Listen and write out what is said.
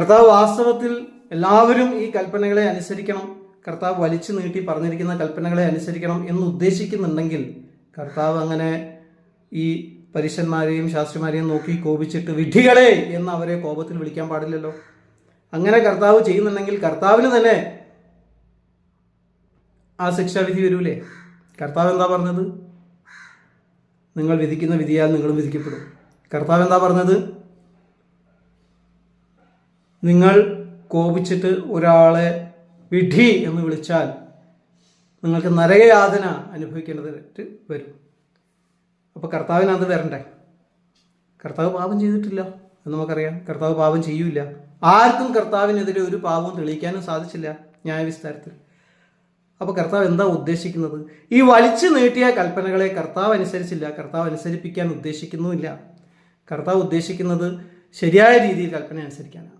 കർത്താവ് വാസ്തവത്തിൽ എല്ലാവരും ഈ കൽപ്പനകളെ അനുസരിക്കണം. കർത്താവ് വലിച്ചു നീട്ടി പറഞ്ഞിരിക്കുന്ന കൽപ്പനകളെ അനുസരിക്കണം എന്ന് ഉദ്ദേശിക്കുന്നുണ്ടെങ്കിൽ കർത്താവ് അങ്ങനെ ഈ പരീശന്മാരെയും ശാസ്ത്രിമാരെയും നോക്കി കോപിച്ചിട്ട് വിഡ്ഢികളെ എന്ന് അവരെ കോപത്തിൽ വിളിക്കാൻ പാടില്ലല്ലോ. അങ്ങനെ കർത്താവ് ചെയ്യുന്നുണ്ടെങ്കിൽ കർത്താവിന് തന്നെ ആ ശിക്ഷാവിധി വരൂലേ? കർത്താവ് എന്താ പറഞ്ഞത്? നിങ്ങൾ വിധിക്കുന്ന വിധിയാൽ നിങ്ങളും വിധിക്കപ്പെടും. കർത്താവ് എന്താ പറഞ്ഞത്? നിങ്ങൾ കോപിച്ചിട്ട് ഒരാളെ വിധി എന്ന് വിളിച്ചാൽ നിങ്ങൾക്ക് നരകയാതന അനുഭവിക്കേണ്ടതായിട്ട് വരും. അപ്പോൾ കർത്താവിന് വരണ്ടേ? കർത്താവ് പാപം ചെയ്തിട്ടില്ല എന്ന് നമുക്കറിയാം. കർത്താവ് പാപം ചെയ്യൂല ആർക്കും കർത്താവിനെതിരെ ഒരു പാപവും തെളിയിക്കാനും സാധിച്ചില്ല ന്യായവിസ്താരത്തിൽ. അപ്പോൾ കർത്താവ് എന്താ ഉദ്ദേശിക്കുന്നത്? ഈ വലിച്ചു നീട്ടിയ കൽപ്പനകളെ കർത്താവ് അനുസരിച്ചില്ല. കർത്താവ് അനുസരിപ്പിക്കാൻ ഉദ്ദേശിക്കുന്നുമില്ല. കർത്താവ് ഉദ്ദേശിക്കുന്നത് ശരിയായ രീതിയിൽ കൽപ്പന അനുസരിക്കാനാണ്.